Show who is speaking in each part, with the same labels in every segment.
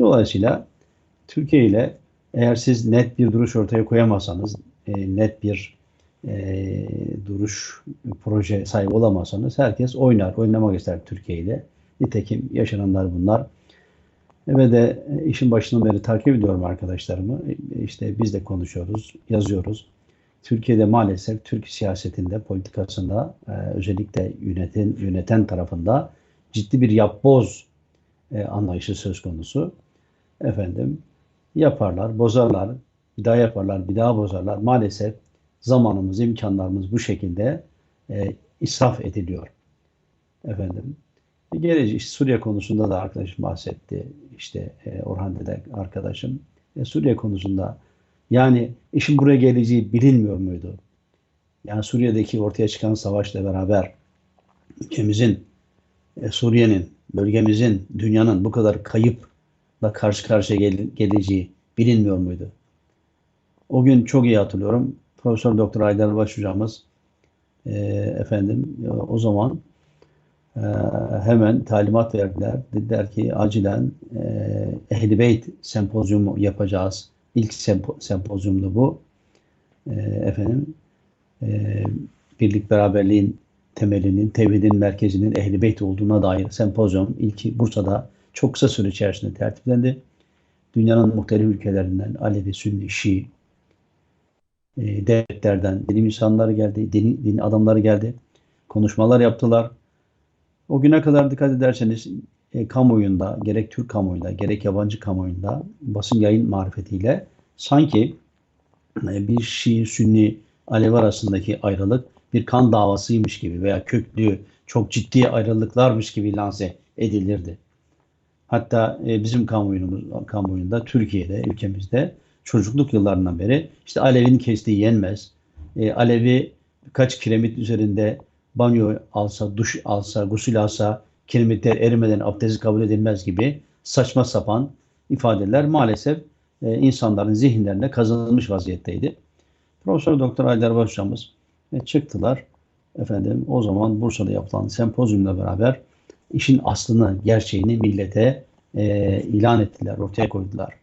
Speaker 1: Dolayısıyla Türkiye ile eğer siz net bir duruş ortaya koyamazsanız, e, net bir e, duruş proje sahibi olamazsanız herkes oynar, oynamak ister Türkiye ile. Nitekim yaşananlar bunlar. Ve de işin başından beri takip ediyorum arkadaşlarımı. İşte biz de konuşuyoruz, yazıyoruz. Türkiye'de maalesef Türk siyasetinde, politikasında e, özellikle yöneten, yöneten tarafında ciddi bir yapboz e, anlayışı söz konusu. Efendim yaparlar, bozarlar, bir daha yaparlar, bir daha bozarlar. Maalesef zamanımız, imkanlarımız bu şekilde e, israf ediliyor. Efendim Gelecek işte Suriye konusunda da arkadaşım bahsetti. İşte e, Orhan Dede arkadaşım. E, Suriye konusunda yani işin buraya geleceği bilinmiyor muydu? Yani Suriye'deki ortaya çıkan savaşla beraber ülkemizin, e, Suriye'nin, bölgemizin, dünyanın bu kadar kayıpla karşı karşıya gel geleceği bilinmiyor muydu? O gün çok iyi hatırlıyorum. Profesör Doktor Aydar Baş hocamız e, efendim o zaman e, hemen talimat verdiler. Dediler ki acilen e, Ehl-i Beyt sempozyumu yapacağız. İlk sempo, sempozyumdu bu. E, efendim e, birlik beraberliğin temelinin, tevhidin merkezinin Ehl-i Beyt olduğuna dair sempozyum ilk Bursa'da çok kısa süre içerisinde tertiplendi. Dünyanın muhtelif ülkelerinden Alevi, Sünni, Şii, e, devletlerden bilim insanları geldi, din, din adamları geldi. Konuşmalar yaptılar. O güne kadar dikkat ederseniz e, kamuoyunda, gerek Türk kamuoyunda, gerek yabancı kamuoyunda basın yayın marifetiyle sanki e, bir Şii, Sünni, Alevi arasındaki ayrılık bir kan davasıymış gibi veya köklü, çok ciddi ayrılıklarmış gibi lanse edilirdi. Hatta e, bizim kamuoyumuz, kamuoyunda, Türkiye'de, ülkemizde çocukluk yıllarından beri işte Alevi'nin kestiği yenmez. E, Alevi kaç kiremit üzerinde banyo alsa, duş alsa, gusül alsa kiremitler erimeden abdesti kabul edilmez gibi saçma sapan ifadeler maalesef e, insanların zihinlerine kazanılmış vaziyetteydi. Profesör Doktor Aydar Başhocamız e, çıktılar. Efendim o zaman Bursa'da yapılan sempozyumla beraber işin aslını, gerçeğini millete e, ilan ettiler, ortaya koydular.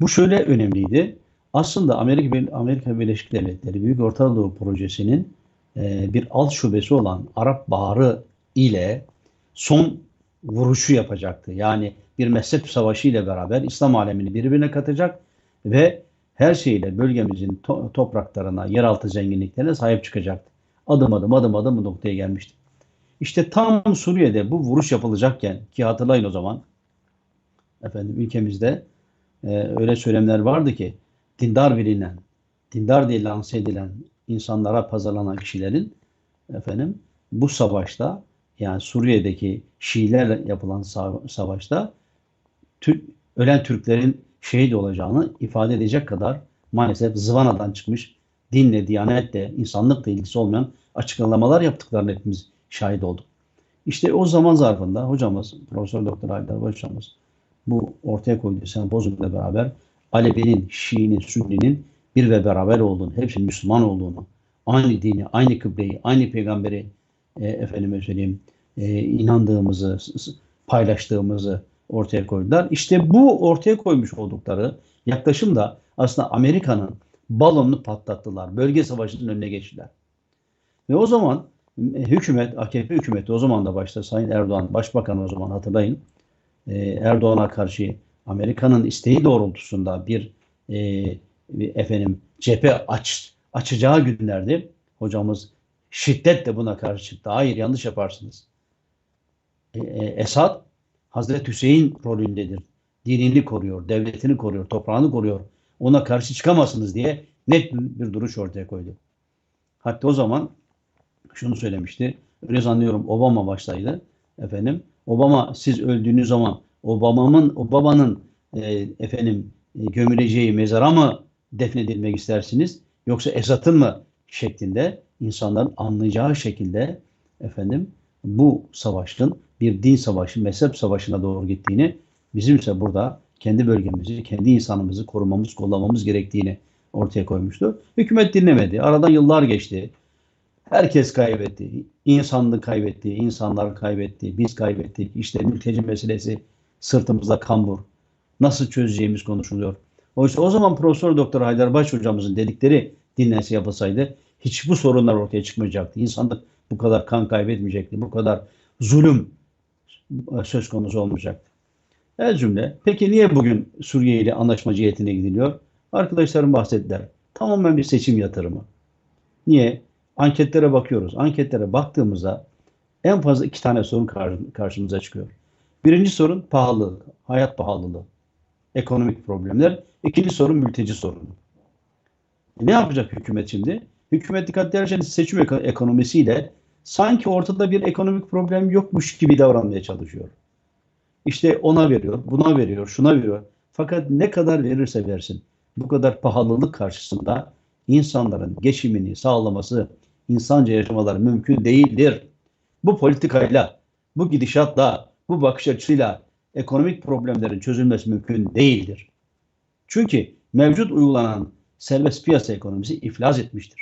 Speaker 1: Bu şöyle önemliydi. Aslında Amerika, Amerika Birleşik Devletleri Büyük Orta Doğu Projesi'nin e, bir alt şubesi olan Arap Baharı ile son vuruşu yapacaktı. Yani bir mezhep savaşı ile beraber İslam alemini birbirine katacak ve her şeyle bölgemizin to topraklarına, yeraltı zenginliklerine sahip çıkacaktı. Adım adım adım adım bu noktaya gelmişti. İşte tam Suriye'de bu vuruş yapılacakken ki hatırlayın o zaman efendim ülkemizde e, öyle söylemler vardı ki dindar bilinen, dindar diye lanse edilen insanlara pazarlanan kişilerin efendim bu savaşta yani Suriye'deki Şiilerle yapılan savaşta Türk, ölen Türklerin şehit olacağını ifade edecek kadar maalesef zıvanadan çıkmış dinle, diyanetle, insanlıkla ilgisi olmayan açıklamalar yaptıklarını hepimiz şahit olduk. İşte o zaman zarfında hocamız, Profesör Doktor Haydar hocamız bu ortaya koyduğu sempozyumla beraber Alevi'nin, Şii'nin, Sünni'nin bir ve beraber olduğunu, hepsinin Müslüman olduğunu, aynı dini, aynı kıbleyi, aynı peygamberi e, efendime söyleyeyim e, inandığımızı, paylaştığımızı ortaya koydular. İşte bu ortaya koymuş oldukları yaklaşım da aslında Amerika'nın balonunu patlattılar. Bölge savaşının önüne geçtiler. Ve o zaman hükümet, AKP hükümeti o zaman da başta Sayın Erdoğan, Başbakan o zaman hatırlayın, e, Erdoğan'a karşı Amerika'nın isteği doğrultusunda bir e, efendim cephe aç, açacağı günlerdi. Hocamız şiddetle buna karşı çıktı. Hayır yanlış yaparsınız. E, e, Esad Hazreti Hüseyin rolündedir. Dinini koruyor, devletini koruyor, toprağını koruyor. Ona karşı çıkamazsınız diye net bir duruş ortaya koydu. Hatta o zaman şunu söylemişti. Öyle zannediyorum Obama başlaydı. Efendim Obama siz öldüğünüz zaman Obama'nın Obama'nın e, efendim e, gömüleceği mezara mı defnedilmek istersiniz yoksa Esad'ın mı şeklinde insanların anlayacağı şekilde efendim bu savaşın bir din savaşı, mezhep savaşına doğru gittiğini bizim ise burada kendi bölgemizi, kendi insanımızı korumamız, kollamamız gerektiğini ortaya koymuştu. Hükümet dinlemedi. Aradan yıllar geçti. Herkes kaybetti. İnsanlık kaybetti, insanlar kaybetti, biz kaybettik. İşte mülteci meselesi sırtımızda kambur. nasıl çözeceğimiz konuşuluyor. Oysa o zaman Profesör Doktor Haydarbaş hocamızın dedikleri dinlense yapılsaydı hiç bu sorunlar ortaya çıkmayacaktı. İnsanlık bu kadar kan kaybetmeyecekti. Bu kadar zulüm söz konusu olmayacaktı. Her cümle. Peki niye bugün Suriye ile anlaşma cihetine gidiliyor? Arkadaşlarım bahsettiler. Tamamen bir seçim yatırımı. Niye? Anketlere bakıyoruz. Anketlere baktığımızda en fazla iki tane sorun karşımıza çıkıyor. Birinci sorun pahalılık, hayat pahalılığı, ekonomik problemler. İkinci sorun mülteci sorunu. Ne yapacak hükümet şimdi? Hükümet dikkat ederseniz seçim ekonomisiyle sanki ortada bir ekonomik problem yokmuş gibi davranmaya çalışıyor. İşte ona veriyor, buna veriyor, şuna veriyor. Fakat ne kadar verirse versin bu kadar pahalılık karşısında insanların geçimini sağlaması, insanca yaşamaları mümkün değildir. Bu politikayla, bu gidişatla, bu bakış açısıyla ekonomik problemlerin çözülmesi mümkün değildir. Çünkü mevcut uygulanan serbest piyasa ekonomisi iflas etmiştir.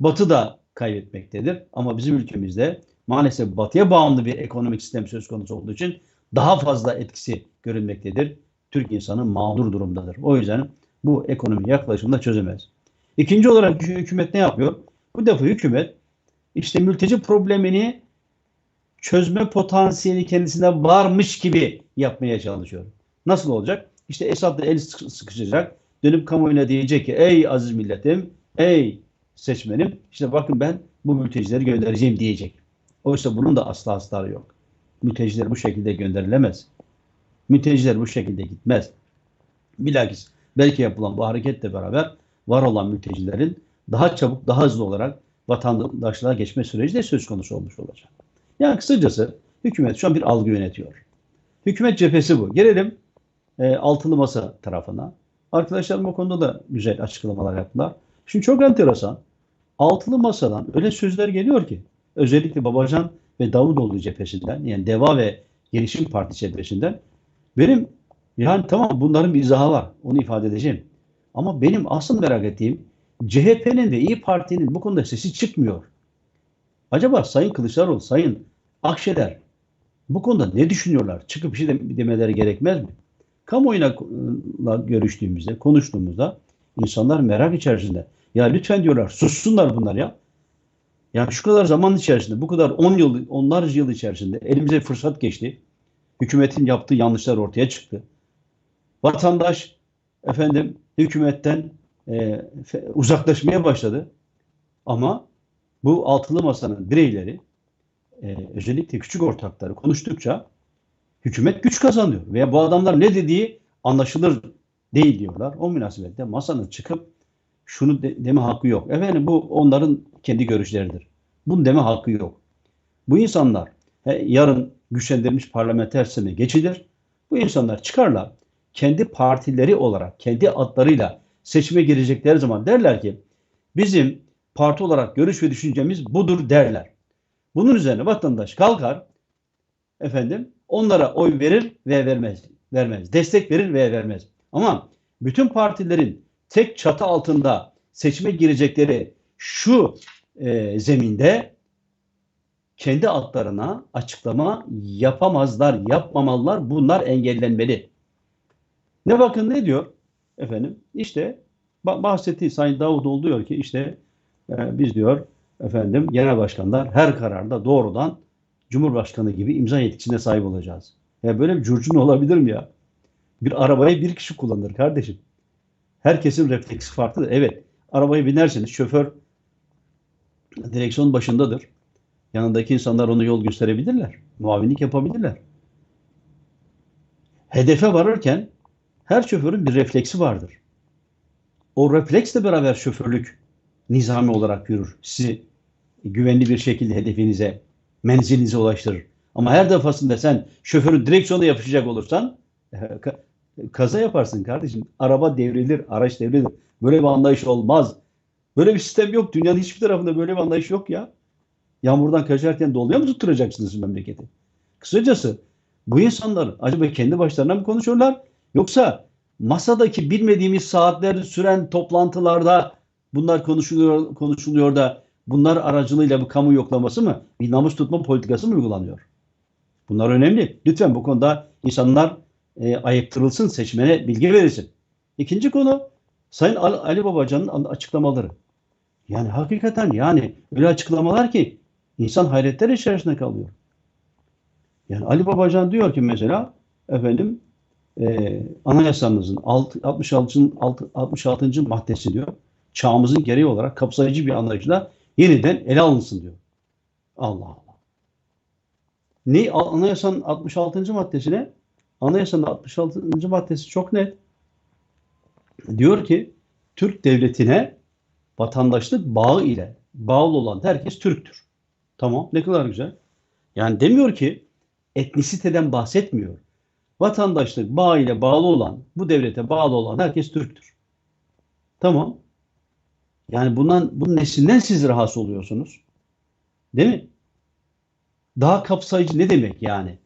Speaker 1: Batı da kaybetmektedir ama bizim ülkemizde maalesef batıya bağımlı bir ekonomik sistem söz konusu olduğu için daha fazla etkisi görülmektedir. Türk insanı mağdur durumdadır. O yüzden bu ekonomi yaklaşımda çözemez. İkinci olarak hükümet ne yapıyor? Bu defa hükümet işte mülteci problemini çözme potansiyeli kendisinde varmış gibi yapmaya çalışıyor. Nasıl olacak? İşte Esad da el sıkışacak. Dönüp kamuoyuna diyecek ki ey aziz milletim, ey seçmenim işte bakın ben bu mültecileri göndereceğim diyecek. Oysa bunun da asla astarı yok. Mülteciler bu şekilde gönderilemez. Mülteciler bu şekilde gitmez. Bilakis belki yapılan bu hareketle beraber var olan mültecilerin daha çabuk, daha hızlı olarak vatandaşlığa geçme süreci de söz konusu olmuş olacak. Yani kısacası hükümet şu an bir algı yönetiyor. Hükümet cephesi bu. Gelelim e, altılı masa tarafına. Arkadaşlarım o konuda da güzel açıklamalar yaptılar. Şimdi çok enteresan. Altılı masadan öyle sözler geliyor ki özellikle Babacan ve Davutoğlu cephesinden yani Deva ve Gelişim Partisi cephesinden benim yani tamam bunların bir izahı var. Onu ifade edeceğim. Ama benim asıl merak ettiğim CHP'nin ve İyi Parti'nin bu konuda sesi çıkmıyor. Acaba Sayın Kılıçdaroğlu, Sayın Akşener bu konuda ne düşünüyorlar? Çıkıp bir şey demeleri gerekmez mi? Kamuoyuna görüştüğümüzde, konuştuğumuzda insanlar merak içerisinde. Ya lütfen diyorlar sussunlar bunlar ya. Ya şu kadar zaman içerisinde, bu kadar 10 yıl, onlarca yıl içerisinde elimize fırsat geçti. Hükümetin yaptığı yanlışlar ortaya çıktı. Vatandaş efendim hükümetten e, uzaklaşmaya başladı. Ama bu altılı masanın bireyleri e, özellikle küçük ortakları konuştukça hükümet güç kazanıyor. Veya bu adamlar ne dediği anlaşılır değil diyorlar. O münasebetle masanın çıkıp şunu de, deme hakkı yok. Efendim bu onların kendi görüşleridir. Bunun deme hakkı yok. Bu insanlar he, yarın güçlendirilmiş parlamenter sisteme geçilir. Bu insanlar çıkarlar. Kendi partileri olarak, kendi adlarıyla seçime girecekleri zaman derler ki bizim parti olarak görüş ve düşüncemiz budur derler. Bunun üzerine vatandaş kalkar efendim onlara oy verir ve vermez. Vermez. Destek verir ve vermez. Ama bütün partilerin tek çatı altında seçime girecekleri şu e, zeminde kendi altlarına açıklama yapamazlar, yapmamalılar. Bunlar engellenmeli. Ne bakın ne diyor? Efendim işte bahsettiği Sayın Davutoğlu diyor ki işte e, biz diyor efendim genel başkanlar her kararda doğrudan Cumhurbaşkanı gibi imza yetkisine sahip olacağız. Ya böyle bir curcun olabilir mi ya? Bir arabayı bir kişi kullanır kardeşim. Herkesin refleksi farklıdır. Evet arabaya binerseniz şoför direksiyon başındadır. Yanındaki insanlar onu yol gösterebilirler. Muavinlik yapabilirler. Hedefe varırken her şoförün bir refleksi vardır. O refleksle beraber şoförlük nizami olarak yürür. Sizi güvenli bir şekilde hedefinize, menzilinize ulaştırır. Ama her defasında sen şoförün direksiyonda yapışacak olursan kaza yaparsın kardeşim. Araba devrilir, araç devrilir. Böyle bir anlayış olmaz. Böyle bir sistem yok. Dünyanın hiçbir tarafında böyle bir anlayış yok ya. Yağmurdan kaçarken doluya mı tutturacaksınız memleketi? Kısacası bu insanlar acaba kendi başlarına mı konuşuyorlar? Yoksa masadaki bilmediğimiz saatler süren toplantılarda bunlar konuşuluyor, konuşuluyor da bunlar aracılığıyla bu kamu yoklaması mı? Bir namus tutma politikası mı uygulanıyor? Bunlar önemli. Lütfen bu konuda insanlar e, ayıktırılsın, seçmene bilgi verilsin. İkinci konu Sayın Ali Babacan'ın açıklamaları. Yani hakikaten yani öyle açıklamalar ki insan hayretler içerisinde kalıyor. Yani Ali Babacan diyor ki mesela efendim e, anayasamızın 66. 66. maddesi diyor çağımızın gereği olarak kapsayıcı bir anlayışla yeniden ele alınsın diyor. Allah Allah. Ne anayasanın 66. maddesine? Anayasanın 66. maddesi çok net. Diyor ki Türk devletine vatandaşlık bağı ile bağlı olan herkes Türktür. Tamam ne kadar güzel. Yani demiyor ki etnisiteden bahsetmiyor. Vatandaşlık bağı ile bağlı olan, bu devlete bağlı olan herkes Türktür. Tamam. Yani bundan bunun nesinden siz rahatsız oluyorsunuz? Değil mi? Daha kapsayıcı ne demek yani?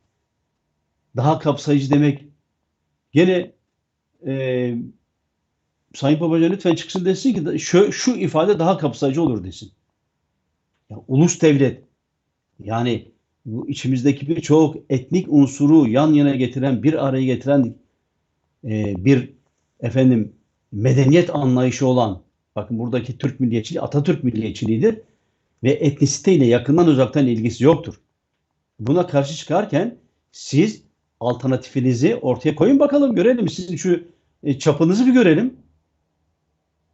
Speaker 1: Daha kapsayıcı demek gene e, Sayın Babacan lütfen çıksın desin ki şu, şu ifade daha kapsayıcı olur desin. Ya, ulus devlet yani bu içimizdeki birçok etnik unsuru yan yana getiren, bir araya getiren e, bir efendim medeniyet anlayışı olan bakın buradaki Türk milliyetçiliği Atatürk milliyetçiliğidir ve etnisiteyle yakından uzaktan ilgisi yoktur. Buna karşı çıkarken siz alternatifinizi ortaya koyun bakalım görelim. Sizin şu e, çapınızı bir görelim.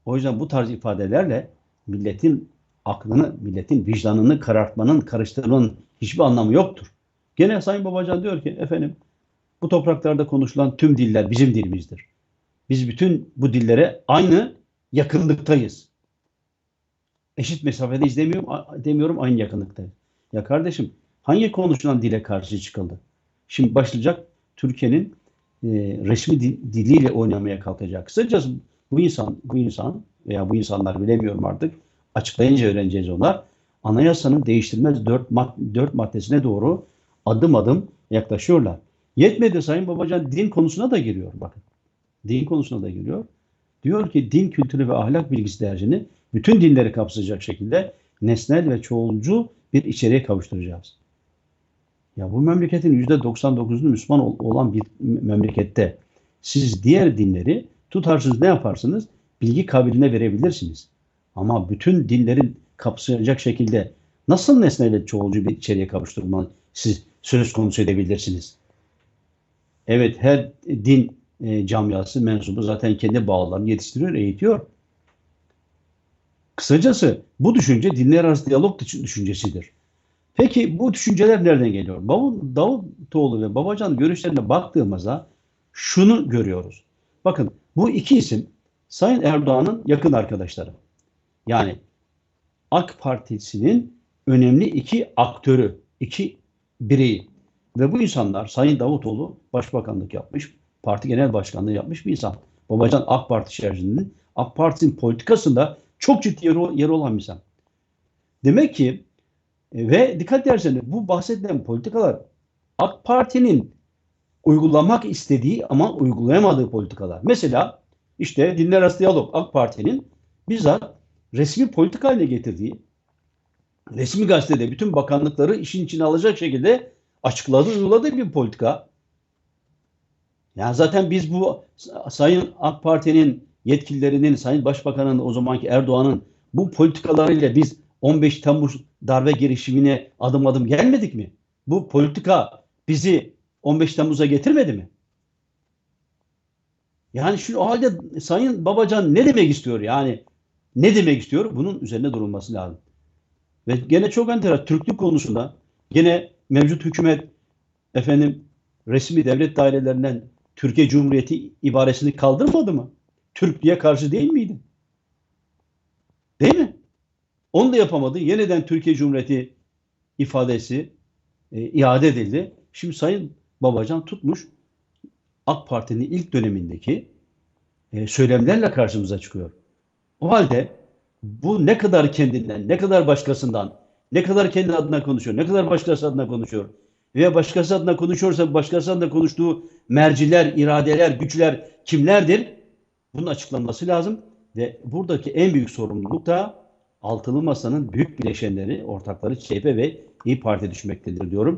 Speaker 1: O yüzden bu tarz ifadelerle milletin aklını, milletin vicdanını karartmanın, karıştırmanın hiçbir anlamı yoktur. Gene Sayın Babacan diyor ki efendim bu topraklarda konuşulan tüm diller bizim dilimizdir. Biz bütün bu dillere aynı yakınlıktayız. Eşit mesafede izlemiyorum, demiyorum aynı yakınlıktayız. Ya kardeşim hangi konuşulan dile karşı çıkıldı? Şimdi başlayacak Türkiye'nin e, resmi diliyle oynamaya kalkacak. Kısacası bu insan, bu insan veya bu insanlar bilemiyorum artık açıklayınca öğreneceğiz onlar. Anayasanın değiştirilmez dört, mad dört maddesine doğru adım adım yaklaşıyorlar. Yetmedi Sayın Babacan din konusuna da giriyor bakın. Din konusuna da giriyor. Diyor ki din kültürü ve ahlak bilgisi dersini bütün dinleri kapsayacak şekilde nesnel ve çoğulcu bir içeriğe kavuşturacağız. Ya bu memleketin %99'unu Müslüman olan bir memlekette siz diğer dinleri tutarsınız ne yaparsınız? Bilgi kabiline verebilirsiniz. Ama bütün dinlerin kapsayacak şekilde nasıl nesneyle çoğulcu bir içeriğe kavuşturma siz söz konusu edebilirsiniz? Evet her din e, camiası mensubu zaten kendi bağlarını yetiştiriyor, eğitiyor. Kısacası bu düşünce dinler arası diyalog düşüncesidir. Peki bu düşünceler nereden geliyor? Davutoğlu ve Babacan görüşlerine baktığımızda şunu görüyoruz. Bakın bu iki isim Sayın Erdoğan'ın yakın arkadaşları. Yani AK Partisi'nin önemli iki aktörü, iki bireyi. Ve bu insanlar Sayın Davutoğlu başbakanlık yapmış, parti genel başkanlığı yapmış bir insan. Babacan AK Parti içerisinde AK Parti'nin politikasında çok ciddi yeri, yeri olan bir insan. Demek ki e, ve dikkat ederseniz bu bahsedilen politikalar AK Parti'nin uygulamak istediği ama uygulayamadığı politikalar. Mesela işte dinler arası diyalog AK Parti'nin bizzat resmi politika haline getirdiği, resmi gazetede bütün bakanlıkları işin içine alacak şekilde açıkladığı, uyguladığı bir politika. Yani zaten biz bu Sayın AK Parti'nin yetkililerinin, Sayın Başbakan'ın o zamanki Erdoğan'ın bu politikalarıyla biz 15 Temmuz darbe girişimine adım adım gelmedik mi? Bu politika bizi 15 Temmuz'a getirmedi mi? Yani şu halde Sayın Babacan ne demek istiyor yani? Ne demek istiyor? Bunun üzerine durulması lazım. Ve gene çok enteresan Türklük konusunda gene mevcut hükümet efendim resmi devlet dairelerinden Türkiye Cumhuriyeti ibaresini kaldırmadı mı? Türk diye karşı değil miydi? Değil mi? Onu da yapamadı. Yeniden Türkiye Cumhuriyeti ifadesi e, iade edildi. Şimdi Sayın Babacan tutmuş AK Parti'nin ilk dönemindeki e, söylemlerle karşımıza çıkıyor. O halde bu ne kadar kendinden, ne kadar başkasından, ne kadar kendi adına konuşuyor, ne kadar başkası adına konuşuyor veya başkası adına konuşuyorsa başkası adına konuştuğu merciler, iradeler, güçler kimlerdir? Bunun açıklanması lazım ve buradaki en büyük sorumluluk da altılı masanın büyük bileşenleri, ortakları CHP ve İyi Parti düşmektedir diyorum.